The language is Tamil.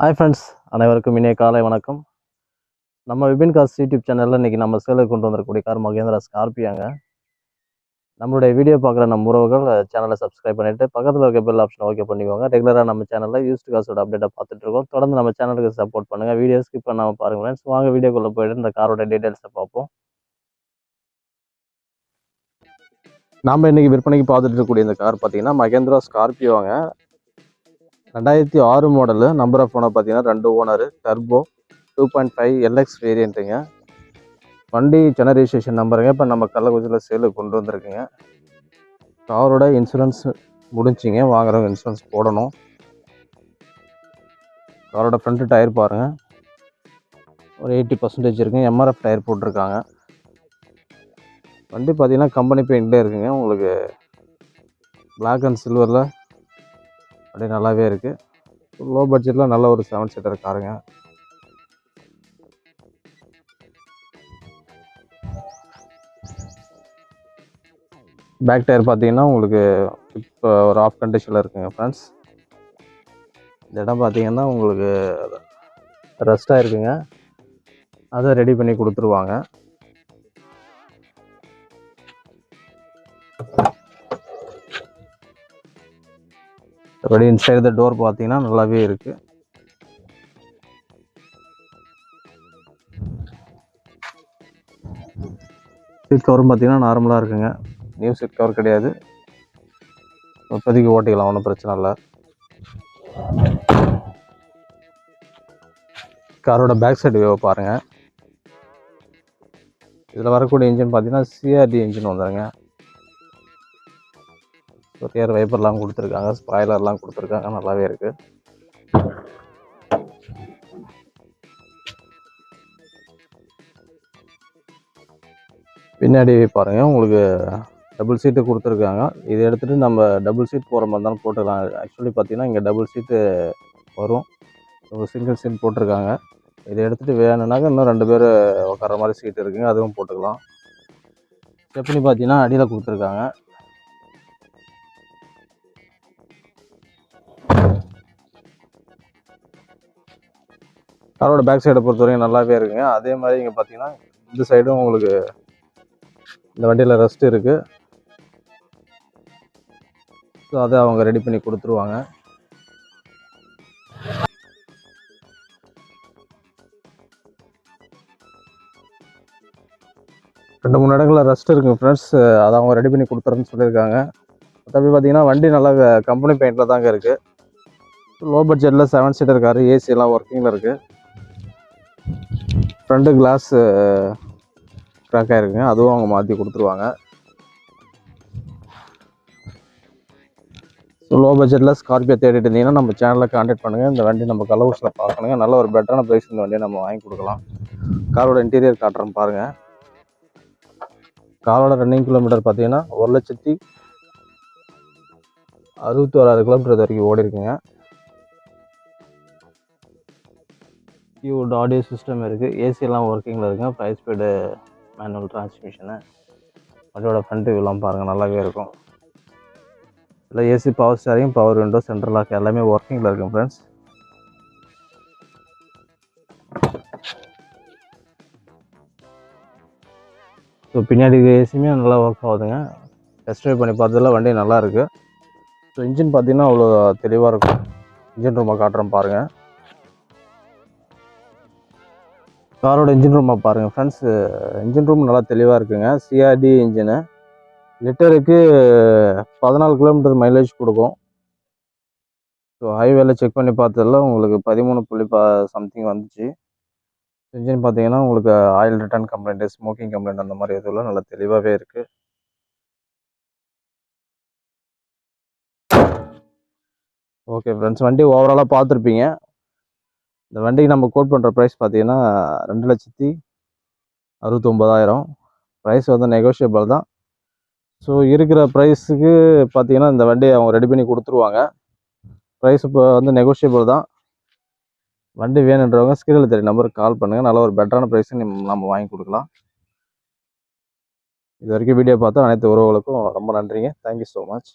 ஹாய் ஃப்ரெண்ட்ஸ் அனைவருக்கும் இனிய காலை வணக்கம். நம்ம விபின் காஸ் யூடியூப் சேனலில் இன்றைக்கி நம்ம சேலுக்கு கொண்டு வந்திருக்கக்கூடிய கார் மகேந்திரா ஸ்கார்பியாங்க நம்மளுடைய வீடியோ பார்க்குற நம்ம உறவுகள் சேனலை சப்ஸ்கிரைப் பண்ணிவிட்டு பக்கத்தில் இருக்க பெல் ஆப்ஷன் ஓகே பண்ணிக்கோங்க. ரெகுலராக நம்ம சேனலில் யூஸ்டு காசோட அப்டேட்டை பார்த்துட்டு இருக்கோம். தொடர்ந்து நம்ம சேனலுக்கு சப்போர்ட் பண்ணுங்கள் வீடியோ ஸ்கிப் பண்ணாமல் பாருங்கள் ஃப்ரெண்ட்ஸ் வாங்க வீடியோக்குள்ளே போயிட்டு இந்த காரோட டீட்டெயில்ஸை பார்ப்போம். நாம் இன்றைக்கி விற்பனைக்கு பார்த்துட்டு இருக்கக்கூடிய இந்த கார் பார்த்தீங்கன்னா மகேந்திரா ஸ்கார்பியோங்க ரெண்டாயிரத்தி ஆறு மாடலு நம்பர் ஆஃப் ஓனர் பார்த்தீங்கன்னா ரெண்டு owner turbo two point five LX வேரியண்ட்டுங்க வண்டி சென்னை ரெஜிஸ்ட்ரேஷன் நம்பருங்க இப்போ நம்ம கள்ளக்குறிச்சியில் சேலுக்கு கொண்டு வந்திருக்குங்க. காரோட இன்சூரன்ஸ் முடிஞ்சிங்க. வாங்குறவங்க இன்சூரன்ஸ் போடணும். காரோட ஃப்ரண்ட்டு டயர் பாருங்கள் ஒரு எயிட்டி பர்சன்டேஜ் இருக்குங்க. எம்ஆர்எஃப் டயர் போட்டிருக்காங்க. வண்டி பார்த்தீங்கன்னா கம்பெனி பெயிண்ட்டே இருக்குங்க. உங்களுக்கு பிளாக் அண்ட் சில்வரில் அப்படியே நல்லாவே இருக்குது லோ பட்ஜெட்டில் நல்ல ஒரு செவன் சீட்டர் காருங்க. பேக் டயர் பார்த்தீங்கன்னா உங்களுக்கு இப்போ ஒரு ஆஃப் கண்டிஷனில் இருக்குங்க ஃப்ரெண்ட்ஸ் இந்த இடம் பார்த்தீங்கன்னா உங்களுக்கு ரெஸ்ட்டாக இருக்குங்க. அதை ரெடி பண்ணி கொடுத்துருவாங்க. மற்றபடி இன்சைடு த டோர் பார்த்தீங்கன்னா நல்லாவே இருக்குது சீட் கவரும் பார்த்தீங்கன்னா நார்மலாக இருக்குங்க. நியூ சீட் கவர் கிடையாது. இப்போதைக்கு ஓட்டிக்கலாம் ஒன்றும் பிரச்சனை இல்லை. காரோட பேக் சைடு வியூவை பாருங்கள் இதில் வரக்கூடிய இன்ஜின் பார்த்தீங்கன்னா சிஆர்டி இன்ஜின் வந்துடுங்க ரியர் வைப்பர்லாம் கொடுத்துருக்காங்க ஸ்பாய்லர்லாம் கொடுத்துருக்காங்க நல்லாவே இருக்குது பின்னாடி பாருங்கள் உங்களுக்கு டபுள் சீட்டு கொடுத்துருக்காங்க. இதை எடுத்துகிட்டு நம்ம டபுள் சீட் போகிற மாதிரி இருந்தாலும் போட்டுக்கலாம். ஆக்சுவலி பார்த்தீங்கன்னா இங்கே டபுள் சீட்டு வரும். ஒரு சிங்கிள் சீட் போட்டிருக்காங்க. இதை எடுத்துகிட்டு வேணும்னாக்க இன்னும் ரெண்டு பேர் உட்கார மாதிரி சீட் இருக்குங்க அதுவும் போட்டுக்கலாம். ஸ்டெப்னி பார்த்தீங்கன்னா அடியில் கொடுத்துருக்காங்க. காரோட பேக் சைடை பொறுத்த வரைக்கும் நல்லாவே இருக்குங்க. அதே மாதிரி இங்கே பார்த்தீங்கன்னா இந்த சைடும் உங்களுக்கு இந்த வண்டியில் ரெஸ்ட் இருக்குது ஸோ அதை அவங்க ரெடி பண்ணி கொடுத்துருவாங்க. ரெண்டு மூணு இடங்களில் ரெஸ்ட் இருக்குங்க ஃப்ரெண்ட்ஸ் அதை அவங்க ரெடி பண்ணி கொடுத்துறேன்னு சொல்லியிருக்காங்க. மற்றபடி பார்த்தீங்கன்னா வண்டி நல்லா கம்பெனி பெயிண்டில் தாங்க இருக்குது லோ பட்ஜெட்டில் செவன் சீட்டர் காரு ஏசி எல்லாம் ஒர்க்கிங்கில் இருக்குது ஃப்ரண்ட்டு கிளாஸ் க்ராக் ஆகிருக்குங்க அதுவும் அவங்க மாற்றி கொடுத்துருவாங்க. ஸோ லோ பட்ஜெட்டில் ஸ்கார்பியோ தேடிட்டு இருந்தீங்கன்னா நம்ம சேனலில் காண்டாக்ட் பண்ணுங்கள் இந்த வண்டி நம்ம கலர்ஸில் பார்க்கணுங்க. நல்ல ஒரு பெட்டரான ப்ரைஸ் இந்த வண்டியை நம்ம வாங்கி கொடுக்கலாம். காரோட இன்டீரியர் காட்டுறோம் பாருங்கள் காரோட ரன்னிங் கிலோமீட்டர் பார்த்தீங்கன்னா ஒரு லட்சத்தி அறுபத்தி ஓராயிரம் கிலோமீட்டர் இது வரைக்கும் ஓடி இருக்குங்க கியூட் ஆடியோ சிஸ்டம் இருக்குது ஏசியெல்லாம் ஒர்க்கிங்கில் இருக்குங்க ஃபைவ் ஸ்பீடு மேனுவல் டிரான்ஸ்மிஷனு வண்டியோட ஃப்ரண்ட் வியூலாம் பாருங்கள் நல்லாவே இருக்கும். இல்லை AC power steering power window central lock எல்லாமே ஒர்க்கிங்கில் இருக்கும் ஃப்ரெண்ட்ஸ் ஸோ பின்னாடி ஏசியுமே நல்லா ஒர்க் ஆகுதுங்க. டெஸ்ட் ட்ரைவ் பண்ணி பார்த்ததில் வண்டி நல்லா இருக்குது ஸோ இன்ஜின் பார்த்தீங்கன்னா அவ்வளோ தெளிவாக இருக்கும். இன்ஜின் ரூமை காட்டுறோம் பாருங்கள் காரோட இன்ஜின் ரூமை பாருங்கள் ஃப்ரெண்ட்ஸ் இன்ஜின் ரூம் நல்லா தெளிவாக இருக்குங்க. சிஆர்டி இன்ஜினு லிட்டருக்கு பதினாலு கிலோமீட்டர் மைலேஜ் கொடுக்கும். ஸோ ஹைவேல செக் பண்ணி பார்த்ததில் உங்களுக்கு பதிமூணு புள்ளி பா சம்திங் வந்துச்சு. இன்ஜின் பார்த்தீங்கன்னா உங்களுக்கு oil return complaint smoking complaint அந்த மாதிரி இதெல்லாம் நல்லா தெளிவாகவே இருக்குது ஓகே ஃப்ரெண்ட்ஸ் வண்டி ஓவராலாக பார்த்துருப்பீங்க. இந்த வண்டிக்கு நம்ம கோட் பண்ணுற ப்ரைஸ் பார்த்தீங்கன்னா ரெண்டு லட்சத்தி அறுபத்தொம்பதாயிரம் ப்ரைஸ் வந்து நெகோஷியபிள் தான். ஸோ இருக்கிற ப்ரைஸுக்கு பார்த்தீங்கன்னா இந்த வண்டியை அவங்க ரெடி பண்ணி கொடுத்துருவாங்க. ப்ரைஸ் இப்போ வந்து நெகோஷியபிள் தான். வண்டி வேணுன்றவங்க ஸ்கிரீனில் தெரிய நம்பருக்கு கால் பண்ணுங்கள் நல்ல ஒரு பெட்டரான ப்ரைஸுக்கு நம்ம வாங்கி கொடுக்கலாம். இது வரைக்கும் வீடியோ பார்த்தா அனைத்து உறவுகளுக்கும் ரொம்ப நன்றிங்க. Thank you so much